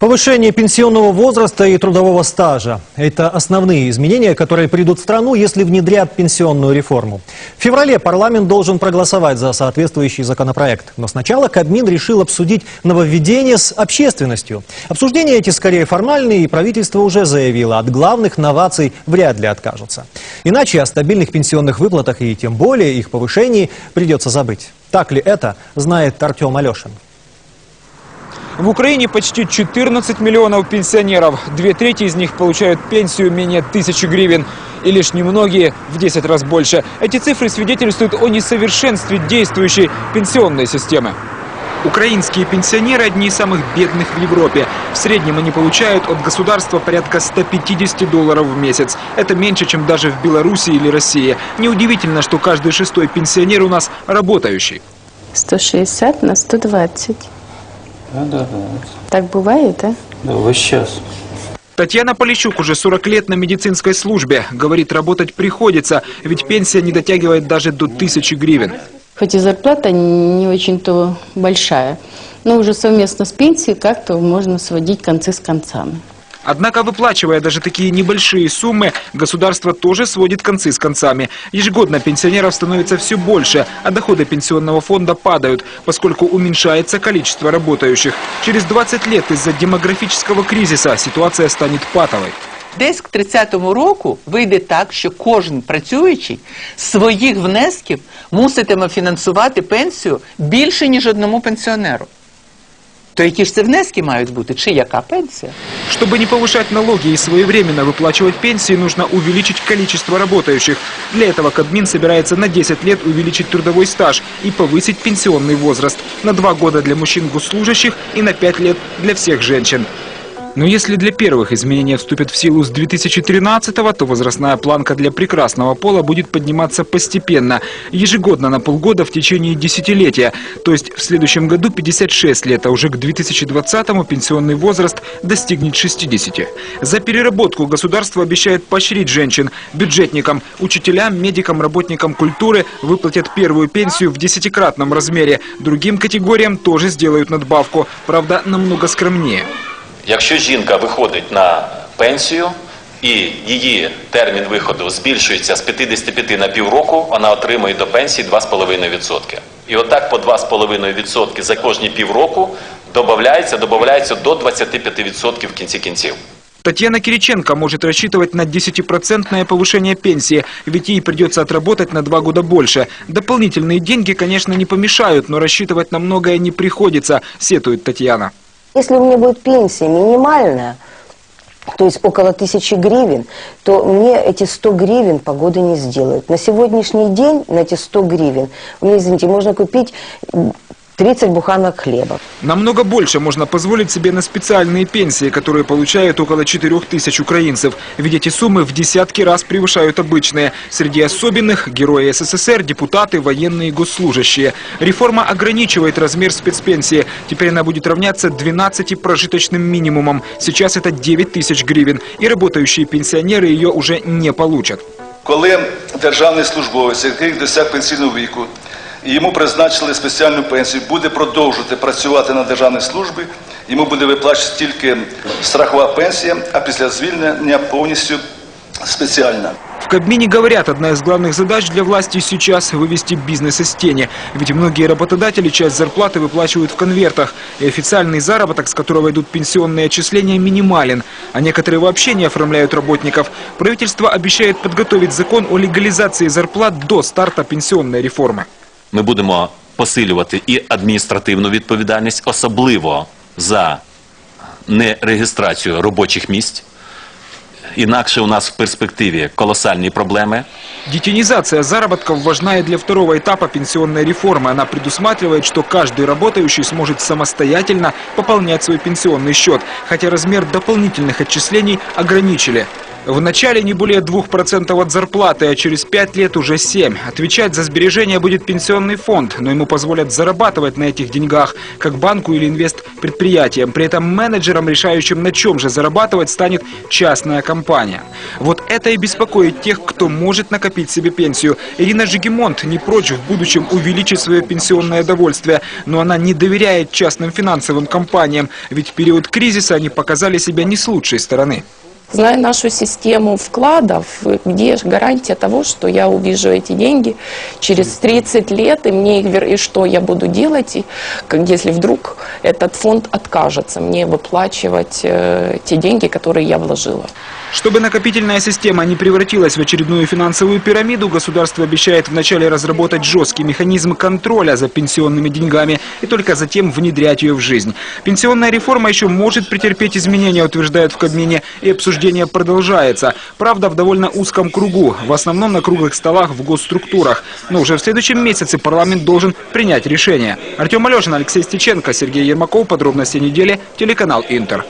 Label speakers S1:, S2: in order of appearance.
S1: Повышение пенсионного возраста и трудового стажа – это основные изменения, которые придут в страну, если внедрят пенсионную реформу. В феврале парламент должен проголосовать за соответствующий законопроект. Но сначала Кабмин решил обсудить нововведения с общественностью. Обсуждения эти скорее формальные, и правительство уже заявило, от главных новаций вряд ли откажутся. Иначе о стабильных пенсионных выплатах и тем более их повышении придется забыть. Так ли это, знает Артем Алешин.
S2: В Украине почти 14 миллионов пенсионеров. Две трети из них получают пенсию менее тысячи гривен. И лишь немногие в 10 раз больше. Эти цифры свидетельствуют о несовершенстве действующей пенсионной системы. Украинские пенсионеры – одни из самых бедных в Европе. В среднем они получают от государства порядка 150 долларов в месяц. Это меньше, чем даже в Беларуси или России. Неудивительно, что каждый шестой пенсионер у нас работающий.
S3: 160 на 120.
S4: Да, да, да.
S3: Так бывает, да?
S4: Да, вот сейчас.
S2: Татьяна Полищук уже 40 лет на медицинской службе. Говорит, работать приходится, ведь пенсия не дотягивает даже до тысячи гривен.
S3: Хоть и зарплата не очень-то большая, но уже совместно с пенсией как-то можно сводить концы с концами.
S2: Однако, выплачивая даже такие небольшие суммы, государство тоже сводит концы с концами. Ежегодно пенсионеров становится все больше, а доходы пенсионного фонда падают, поскольку уменьшается количество работающих. Через 20 лет из-за демографического кризиса ситуация станет патовой.
S5: Десь к 30-му року вийде так, що кожен працюючий з своїх внесків муситиме фінансувати пенсію більше, ніж одному пенсіонеру. То які ж це внески мають бути, чи яка пенсія?
S2: Чтобы не повышать налоги и своевременно выплачивать пенсии, нужно увеличить количество работающих. Для этого Кабмин собирается на 10 лет увеличить трудовой стаж и повысить пенсионный возраст на 2 года для мужчин госслужащих и на 5 лет для всех женщин. Но если для первых изменения вступят в силу с 2013-го, то возрастная планка для прекрасного пола будет подниматься постепенно, ежегодно на полгода в течение десятилетия. То есть в следующем году 56 лет, а уже к 2020-му пенсионный возраст достигнет 60. За переработку государство обещает поощрить женщин, бюджетникам, учителям, медикам, работникам культуры выплатят первую пенсию в десятикратном размере. Другим категориям тоже сделают надбавку, правда намного скромнее.
S6: Якщо жінка виходить на пенсію і її термін виходу збільшується з 55 на півроку, вона отримує до пенсії 2,5%. І отак по 2,5% за кожні півроку додається, додається до 25% в кінці кінців.
S2: Татьяна Кириченко может рассчитывать на 10% повышение пенсии, ведь ей придется отработать на два года больше. Дополнительные деньги, конечно, не помешают, но рассчитывать на многое не приходится, сетует Татьяна.
S7: Если у меня будет пенсия минимальная, то есть около тысячи гривен, то мне эти 100 гривен погоды не сделают. На сегодняшний день на эти 100 гривен, мне, извините, можно купить 30 буханок хлеба.
S2: Намного больше можно позволить себе на специальные пенсии, которые получают около 4 тысяч украинцев. Ведь эти суммы в десятки раз превышают обычные. Среди особенных – герои СССР, депутаты, военные и госслужащие. Реформа ограничивает размер спецпенсии. Теперь она будет равняться 12 прожиточным минимумам. Сейчас это 9 тысяч гривен. И работающие пенсионеры ее уже не получат.
S8: Коли державний службовець, який досяг пенсійного віку, і йому призначили спеціальну пенсію, буде продовжувати працювати на державній службі, йому буде виплачувати тільки страхова пенсія, а після звільнення повністю спеціальна.
S2: В Кабмине говорят, одна из главных задач для власти сейчас – вывести бизнес из тени. Ведь многие работодатели часть зарплаты выплачивают в конвертах. И официальный заработок, с которого идут пенсионные отчисления, минимален. А некоторые вообще не оформляют работников. Правительство обещает подготовить закон о легализации зарплат до старта пенсионной реформы.
S6: Ми будемо посилювати і адміністративну відповідальність, особливо за нереєстрацію робочих місць. Інакше у нас в перспективі колосальні проблеми.
S2: Детинизация заработков важна и для второго этапа пенсионной реформы. Она предусматривает, что каждый работающий сможет самостоятельно пополнять свой пенсионный счет, хотя размер дополнительных отчислений ограничили. В начале не более 2% от зарплаты, а через 5 лет уже 7. Отвечать за сбережения будет пенсионный фонд, но ему позволят зарабатывать на этих деньгах, как банку или инвестпредприятиям. При этом менеджером, решающим на чем же зарабатывать, станет частная компания. Вот это и беспокоит тех, кто может накопить себе пенсию. Ирина Жигемонт не прочь в будущем увеличить свое пенсионное довольствие, но она не доверяет частным финансовым компаниям, ведь в период кризиса они показали себя не с лучшей стороны.
S9: Зная нашу систему вкладов, где гарантия того, что я увижу эти деньги через 30 лет, и мне их вер- и что я буду делать, и как если вдруг этот фонд откажется мне выплачивать э, те деньги, которые я вложила.
S2: Чтобы накопительная система не превратилась в очередную финансовую пирамиду, государство обещает вначале разработать жесткий механизм контроля за пенсионными деньгами и только затем внедрять ее в жизнь. Пенсионная реформа еще может претерпеть изменения, утверждают в Кабмине, и обсуждение продолжается. Правда, в довольно узком кругу, в основном на круглых столах в госструктурах. Но уже в следующем месяце парламент должен принять решение. Артем Алешин, Алексей Стеченко, Сергей Ермаков. Подробности недели. Телеканал «Интер».